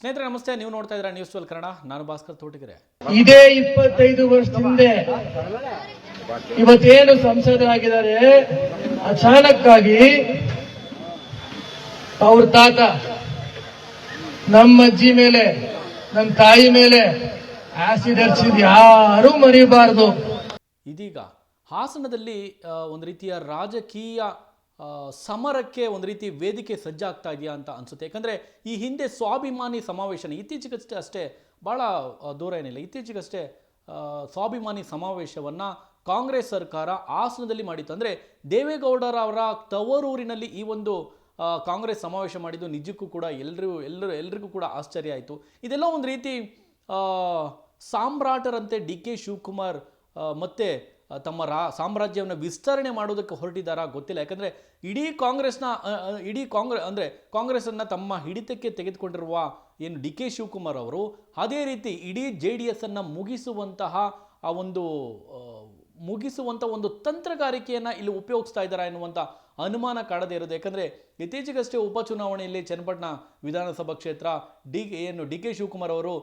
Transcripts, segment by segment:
ಸ್ನೇಹಿತರೆ ನಮಸ್ತೆ. ನೀವು ನೋಡ್ತಾ ಇದ್ದೀರಾ ನ್ಯೂಸ್ ಟ್ವೆಲ್ ಕನ್ನಡ. ನಾನು ಭಾಸ್ಕರ್ ತೋಟಗೆರೆ. ಇದೇ ಇಪ್ಪತ್ತೈದು ವರ್ಷ ಹಿಂದೆ ಇವತ್ತೇನು ಸಂಸದರಾಗಿದ್ದಾರೆ ಅಚಾನಕ್ಕಾಗಿ ಅವ್ರ ತಾತ ನಮ್ಮ ಅಜ್ಜಿ ಮೇಲೆ ನಮ್ಮ ತಾಯಿ ಮೇಲೆ ಆಸಿಡ್ ಹರಿಸಿದ್ ಯಾರೂ ಮರಿಬಾರದು. ಇದೀಗ ಹಾಸನದಲ್ಲಿ ಒಂದು ರೀತಿಯ ರಾಜಕೀಯ ಸಮರಕ್ಕೆ ಒಂದು ರೀತಿ ವೇದಿಕೆ ಸಜ್ಜಾಗ್ತಾ ಇದೆಯಾ ಅಂತ ಅನ್ಸುತ್ತೆ. ಯಾಕಂದರೆ ಈ ಹಿಂದೆ ಸ್ವಾಭಿಮಾನಿ ಸಮಾವೇಶನ ಇತ್ತೀಚೆಗಷ್ಟೇ ಅಷ್ಟೇ ಭಾಳ ದೂರ ಏನಿಲ್ಲ. ಇತ್ತೀಚೆಗಷ್ಟೇ ಸ್ವಾಭಿಮಾನಿ ಸಮಾವೇಶವನ್ನು ಕಾಂಗ್ರೆಸ್ ಸರ್ಕಾರ ಹಾಸನದಲ್ಲಿ ಮಾಡಿತ್ತು. ಅಂದರೆ ದೇವೇಗೌಡರ ಅವರ ತವರೂರಿನಲ್ಲಿ ಈ ಒಂದು ಕಾಂಗ್ರೆಸ್ ಸಮಾವೇಶ ಮಾಡಿದ್ದು ನಿಜಕ್ಕೂ ಕೂಡ ಎಲ್ಲರಿಗೂ ಎಲ್ಲರೂ ಎಲ್ರಿಗೂ ಕೂಡ ಆಶ್ಚರ್ಯ ಆಯಿತು. ಇದೆಲ್ಲ ಒಂದು ರೀತಿ ಸಾಮ್ರಾಟರಂತೆ ಡಿ ಕೆ ಶಿವಕುಮಾರ್ ಮತ್ತು ತಮ್ಮ ರಾ, ಸಾಮ್ರಾಜ್ಯವನ್ನು ವಿಸ್ತರಣೆ ಮಾಡೋದಕ್ಕೆ ಹೊರಟಿದ್ದಾರಾ ಗೊತ್ತಿಲ್ಲ. ಯಾಕಂದರೆ ಇಡೀ ಕಾಂಗ್ರೆಸ್ನ ಇಡೀ ಕಾಂಗ್ರೆ, ಅಂದರೆ ಕಾಂಗ್ರೆಸ್ಸನ್ನು ತಮ್ಮ ಹಿಡಿತಕ್ಕೆ ತೆಗೆದುಕೊಂಡಿರುವ ಏನು ಡಿ ಕೆ ಶಿವಕುಮಾರ್ ಅವರು, ಅದೇ ರೀತಿ ಇಡೀ ಜೆ ಡಿ ಎಸ್ಸನ್ನು ಮುಗಿಸುವಂತಹ ಆ ಒಂದು ಮುಗಿಸುವಂಥ ಒಂದು ತಂತ್ರಗಾರಿಕೆಯನ್ನು ಇಲ್ಲಿ ಉಪಯೋಗಿಸ್ತಾ ಇದ್ದಾರಾ ಎನ್ನುವಂಥ ಅನುಮಾನ ಕಾಡದೇ ಇರೋದು. ಯಾಕಂದರೆ ಇತ್ತೀಚೆಗಷ್ಟೇ ಉಪಚುನಾವಣೆಯಲ್ಲಿ ಚನ್ನಪಟ್ಟಣ ವಿಧಾನಸಭಾ ಕ್ಷೇತ್ರ, ಡಿ ಏನು ಡಿ ಕೆ ಶಿವಕುಮಾರ್ ಅವರು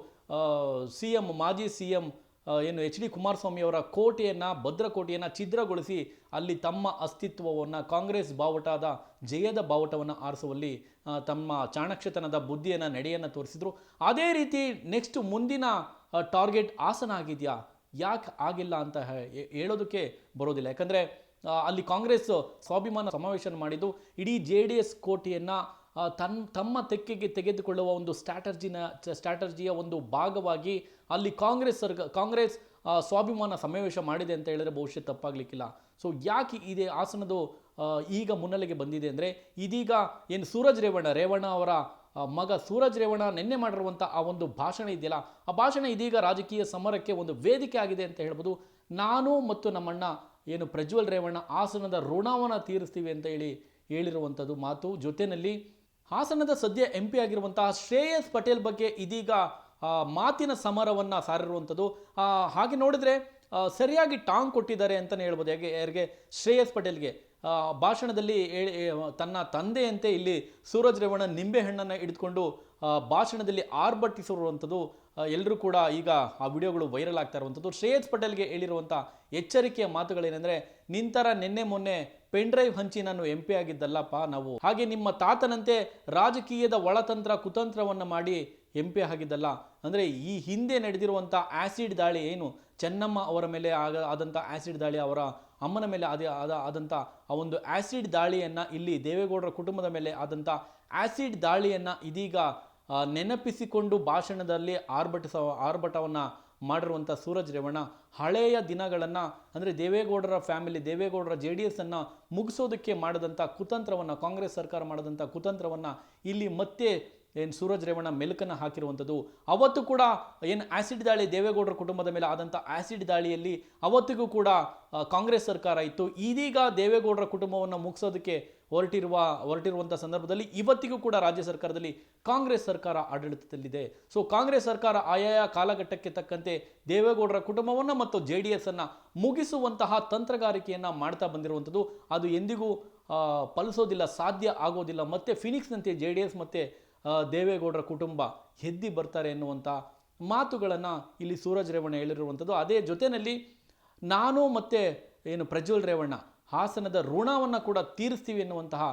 ಸಿ ಎಂ, ಮಾಜಿ ಸಿ ಎಂ ಏನು ಎಚ್ ಡಿ ಕುಮಾರಸ್ವಾಮಿ ಅವರ ಕೋಟೆಯನ್ನು, ಭದ್ರಕೋಟೆಯನ್ನು ಛಿದ್ರಗೊಳಿಸಿ ಅಲ್ಲಿ ತಮ್ಮ ಅಸ್ತಿತ್ವವನ್ನು, ಕಾಂಗ್ರೆಸ್ ಬಾವುಟದ ಜಯದ ಬಾವುಟವನ್ನು ಆರಿಸುವಲ್ಲಿ ತಮ್ಮ ಚಾಣಕ್ಷತನದ ಬುದ್ಧಿಯನ್ನು, ನಡೆಯನ್ನು ತೋರಿಸಿದ್ರು. ಅದೇ ರೀತಿ ನೆಕ್ಸ್ಟ್ ಮುಂದಿನ ಟಾರ್ಗೆಟ್ ಹಾಸನ ಆಗಿದೆಯಾ? ಯಾಕೆ ಆಗಿಲ್ಲ ಅಂತ ಹೇಳೋದಕ್ಕೆ ಬರೋದಿಲ್ಲ. ಯಾಕಂದರೆ ಅಲ್ಲಿ ಕಾಂಗ್ರೆಸ್ ಸ್ವಾಭಿಮಾನ ಸಮಾವೇಶ ಮಾಡಿದ್ದು, ಇಡೀ ಜೆ ಡಿ ಎಸ್ ಕೋಟೆಯನ್ನು ತನ್, ತಮ್ಮ ತೆಕ್ಕೆಗೆ ತೆಗೆದುಕೊಳ್ಳುವ ಒಂದು ಸ್ಟ್ರಾಟರ್ಜಿನ ಸ್ಟ್ರಾಟರ್ಜಿಯ ಒಂದು ಭಾಗವಾಗಿ ಅಲ್ಲಿ ಕಾಂಗ್ರೆಸ್ ಕಾಂಗ್ರೆಸ್ ಸ್ವಾಭಿಮಾನ ಸಮಾವೇಶ ಮಾಡಿದೆ ಅಂತ ಹೇಳಿದ್ರೆ ಬಹುಶಃ ತಪ್ಪಾಗಲಿಕ್ಕಿಲ್ಲ. ಸೊ ಯಾಕೆ ಇದೆ ಆಸನದು ಈಗ ಮುನ್ನೆಲೆಗೆ ಬಂದಿದೆ ಅಂದರೆ, ಇದೀಗ ಏನು ಸೂರಜ್ ರೇವಣ್ಣ ರೇವಣ್ಣ ಅವರ ಮಗ ಸೂರಜ್ ರೇವಣ್ಣ ನಿನ್ನೆ ಮಾಡಿರುವಂಥ ಆ ಒಂದು ಭಾಷಣ ಇದೆಯಲ್ಲ, ಆ ಭಾಷಣ ಇದೀಗ ರಾಜಕೀಯ ಸಮರಕ್ಕೆ ಒಂದು ವೇದಿಕೆ ಆಗಿದೆ ಅಂತ ಹೇಳ್ಬೋದು. ನಾನು ಮತ್ತು ನಮ್ಮಣ್ಣ ಏನು ಪ್ರಜ್ವಲ್ ರೇವಣ್ಣ ಆಸನದ ಋಣವನ್ನು ತೀರಿಸ್ತೀವಿ ಅಂತ ಹೇಳಿ ಹೇಳಿರುವಂಥದ್ದು ಮಾತು. ಜೊತೆಯಲ್ಲಿ ಹಾಸನದ ಸದ್ಯ ಎಂ ಪಿ ಆಗಿರುವಂತಹ ಶ್ರೇಯಸ್ ಪಟೇಲ್ ಬಗ್ಗೆ ಇದೀಗ ಮಾತಿನ ಸಮರವನ್ನು ಸಾರಿರುವಂಥದ್ದು. ಹಾಗೆ ನೋಡಿದ್ರೆ ಸರಿಯಾಗಿ ಟಾಂಗ್ ಕೊಟ್ಟಿದ್ದಾರೆ ಅಂತಲೇ ಹೇಳ್ಬೋದು. ಯಾಕೆ, ಯಾರಿಗೆ? ಶ್ರೇಯಸ್ ಪಟೇಲ್ಗೆ. ಭಾಷಣದಲ್ಲಿ ತನ್ನ ತಂದೆಯಂತೆ ಇಲ್ಲಿ ಸೂರಜ್ ರೇವಣ್ಣ ನಿಂಬೆಹಣ್ಣನ್ನು ಹಿಡಿದುಕೊಂಡು ಭಾಷಣದಲ್ಲಿ ಆರ್ಭಟಿಸಿರುವಂಥದ್ದು ಎಲ್ಲರೂ ಕೂಡ ಈಗ ಆ ವಿಡಿಯೋಗಳು ವೈರಲ್ ಆಗ್ತಾ ಇರುವಂಥದ್ದು. ಶ್ರೇಯಸ್ ಪಟೇಲ್ಗೆ ಹೇಳಿರುವಂಥ ಎಚ್ಚರಿಕೆಯ ಮಾತುಗಳೇನೆಂದರೆ, ನಿಂತರ ನಿನ್ನೆ ಮೊನ್ನೆ ಪೆನ್ ಡ್ರೈವ್ ಹಂಚಿ ನಾನು ಎಂ ಪಿ ಆಗಿದ್ದಲ್ಲಪ್ಪ ನಾವು. ಹಾಗೆ ನಿಮ್ಮ ತಾತನಂತೆ ರಾಜಕೀಯದ ಒಳತಂತ್ರ, ಕುತಂತ್ರವನ್ನು ಮಾಡಿ ಎಂ ಪಿ ಆಗಿದ್ದಲ್ಲ. ಅಂದರೆ ಈ ಹಿಂದೆ ನಡೆದಿರುವಂಥ ಆ್ಯಸಿಡ್ ದಾಳಿ ಏನು, ಚೆನ್ನಮ್ಮ ಅವರ ಮೇಲೆ ಆಗ, ಆದಂಥ ಆ್ಯಸಿಡ್ ದಾಳಿ, ಅವರ ಅಮ್ಮನ ಮೇಲೆ ಅದೇ ಆದ, ಆದಂಥ ಆ ಒಂದು ಆ್ಯಸಿಡ್ ದಾಳಿಯನ್ನು ಇಲ್ಲಿ ದೇವೇಗೌಡರ ಕುಟುಂಬದ ಮೇಲೆ ಆದಂಥ ಆ್ಯಸಿಡ್ ದಾಳಿಯನ್ನು ಇದೀಗ ನೆನಪಿಸಿಕೊಂಡು ಭಾಷಣದಲ್ಲಿ ಆರ್ಭಟಿಸ, ಆರ್ಭಟವನ್ನು ಮಾಡಿರುವಂಥ ಸೂರಜ್ ರೇವಣ್ಣ, ಹಳೆಯ ದಿನಗಳನ್ನು, ಅಂದರೆ ದೇವೇಗೌಡರ ಫ್ಯಾಮಿಲಿ ದೇವೇಗೌಡರ ಜೆ ಡಿ ಎಸ್ಸನ್ನು ಮುಗಿಸೋದಕ್ಕೆ ಮಾಡಿದಂಥ ಕುತಂತ್ರವನ್ನು, ಕಾಂಗ್ರೆಸ್ ಸರ್ಕಾರ ಮಾಡಿದಂಥ ಕುತಂತ್ರವನ್ನು ಇಲ್ಲಿ ಮತ್ತೆ ಏನು ಸೂರಜ್ ರೇವಣ್ಣ ಮೆಲುಕನ್ನು ಹಾಕಿರುವಂಥದ್ದು, ಅವತ್ತು ಕೂಡ ಏನು ಆ್ಯಸಿಡ್ ದಾಳಿ ದೇವೇಗೌಡರ ಕುಟುಂಬದ ಮೇಲೆ ಆದಂಥ ಆ್ಯಸಿಡ್ ದಾಳಿಯಲ್ಲಿ ಅವತ್ತಿಗೂ ಕೂಡ ಕಾಂಗ್ರೆಸ್ ಸರ್ಕಾರ ಇತ್ತು. ಇದೀಗ ದೇವೇಗೌಡರ ಕುಟುಂಬವನ್ನು ಮುಗಿಸೋದಕ್ಕೆ ಹೊರಟಿರುವ, ಹೊರಟಿರುವಂಥ ಸಂದರ್ಭದಲ್ಲಿ ಇವತ್ತಿಗೂ ಕೂಡ ರಾಜ್ಯ ಸರ್ಕಾರದಲ್ಲಿ ಕಾಂಗ್ರೆಸ್ ಸರ್ಕಾರ ಆಡಳಿತದಲ್ಲಿದೆ. ಸೊ ಕಾಂಗ್ರೆಸ್ ಸರ್ಕಾರ ಆಯಾಯ ಕಾಲಘಟ್ಟಕ್ಕೆ ತಕ್ಕಂತೆ ದೇವೇಗೌಡರ ಕುಟುಂಬವನ್ನು ಮತ್ತು ಜೆ ಡಿ ಎಸ್ ಅನ್ನು ಮುಗಿಸುವಂತಹ ತಂತ್ರಗಾರಿಕೆಯನ್ನು ಮಾಡ್ತಾ ಬಂದಿರುವಂಥದ್ದು. ಅದು ಎಂದಿಗೂ ಪಲಿಸೋದಿಲ್ಲ ಸಾಧ್ಯ ಆಗೋದಿಲ್ಲ. ಮತ್ತೆ ಫಿನಿಕ್ಸ್ನಂತೆ ಜೆ ಡಿ ಎಸ್ ಮತ್ತು ದೇವೇಗೌಡರ ಕುಟುಂಬ ಹೆದ್ದಿ ಬರ್ತಾರೆ ಎನ್ನುವಂಥ ಮಾತುಗಳನ್ನು ಇಲ್ಲಿ ಸೂರಜ್ ರೇವಣ್ಣ ಹೇಳಿರುವಂಥದ್ದು. ಅದೇ ಜೊತೆಯಲ್ಲಿ ನಾನು ಮತ್ತು ಏನು ಪ್ರಜ್ವಲ್ ರೇವಣ್ಣ ಹಾಸನದ ಋಣವನ್ನು ಕೂಡ ತೀರಿಸ್ತೀವಿ ಎನ್ನುವಂತಹ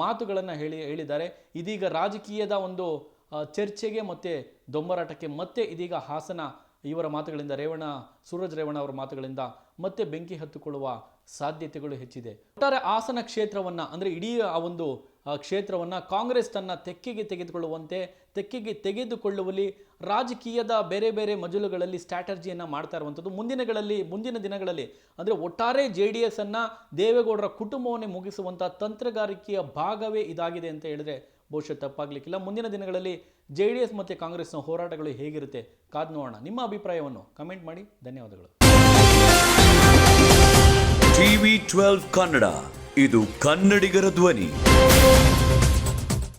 ಮಾತುಗಳನ್ನು ಹೇಳಿ ಹೇಳಿದ್ದಾರೆ. ಇದೀಗ ರಾಜಕೀಯದ ಒಂದು ಚರ್ಚೆಗೆ ಮತ್ತು ದೊಂಬರಾಟಕ್ಕೆ ಮತ್ತೆ ಇದೀಗ ಹಾಸನ ಇವರ ಮಾತುಗಳಿಂದ, ರೇವಣ್ಣ, ಸೂರಜ್ ರೇವಣ್ಣ ಅವರ ಮಾತುಗಳಿಂದ ಮತ್ತೆ ಬೆಂಕಿ ಹತ್ತಿಕೊಳ್ಳುವ ಸಾಧ್ಯತೆಗಳು ಹೆಚ್ಚಿದೆ. ಒಟ್ಟಾರೆ ಹಾಸನ ಕ್ಷೇತ್ರವನ್ನು ಅಂದರೆ ಇಡೀ ಆ ಒಂದು ಕ್ಷೇತ್ರವನ್ನು ಕಾಂಗ್ರೆಸ್ ತನ್ನ ತೆಕ್ಕಿಗೆ ತೆಗೆದುಕೊಳ್ಳುವಂತೆ, ತೆಕ್ಕಿಗೆ ತೆಗೆದುಕೊಳ್ಳುವಲ್ಲಿ ರಾಜಕೀಯದ ಬೇರೆ ಬೇರೆ ಮಜಲುಗಳಲ್ಲಿ ಸ್ಟ್ರಾಟರ್ಜಿಯನ್ನು ಮಾಡ್ತಾ ಇರುವಂಥದ್ದು. ಮುಂದಿನಗಳಲ್ಲಿ, ಮುಂದಿನ ದಿನಗಳಲ್ಲಿ, ಅಂದರೆ ಒಟ್ಟಾರೆ ಜೆ ಡಿ ಎಸ್ ಅನ್ನು ದೇವೇಗೌಡರ ಕುಟುಂಬವನ್ನೇ ಮುಗಿಸುವಂಥ ತಂತ್ರಗಾರಿಕೆಯ ಭಾಗವೇ ಇದಾಗಿದೆ ಅಂತ ಹೇಳಿದ್ರೆ ಬಹುಶಃ ತಪ್ಪಾಗಲಿಕ್ಕಿಲ್ಲ. ಮುಂದಿನ ದಿನಗಳಲ್ಲಿ ಜೆ ಡಿ ಎಸ್ ಮತ್ತು ಕಾಂಗ್ರೆಸ್ನ ಹೋರಾಟಗಳು ಹೇಗಿರುತ್ತೆ ಕಾದ್ ನೋಡೋಣ. ನಿಮ್ಮ ಅಭಿಪ್ರಾಯವನ್ನು ಕಮೆಂಟ್ ಮಾಡಿ. ಧನ್ಯವಾದಗಳು. TV twelve Kannada. ಇದು ಕನ್ನಡಿಗರ ಧ್ವನಿ.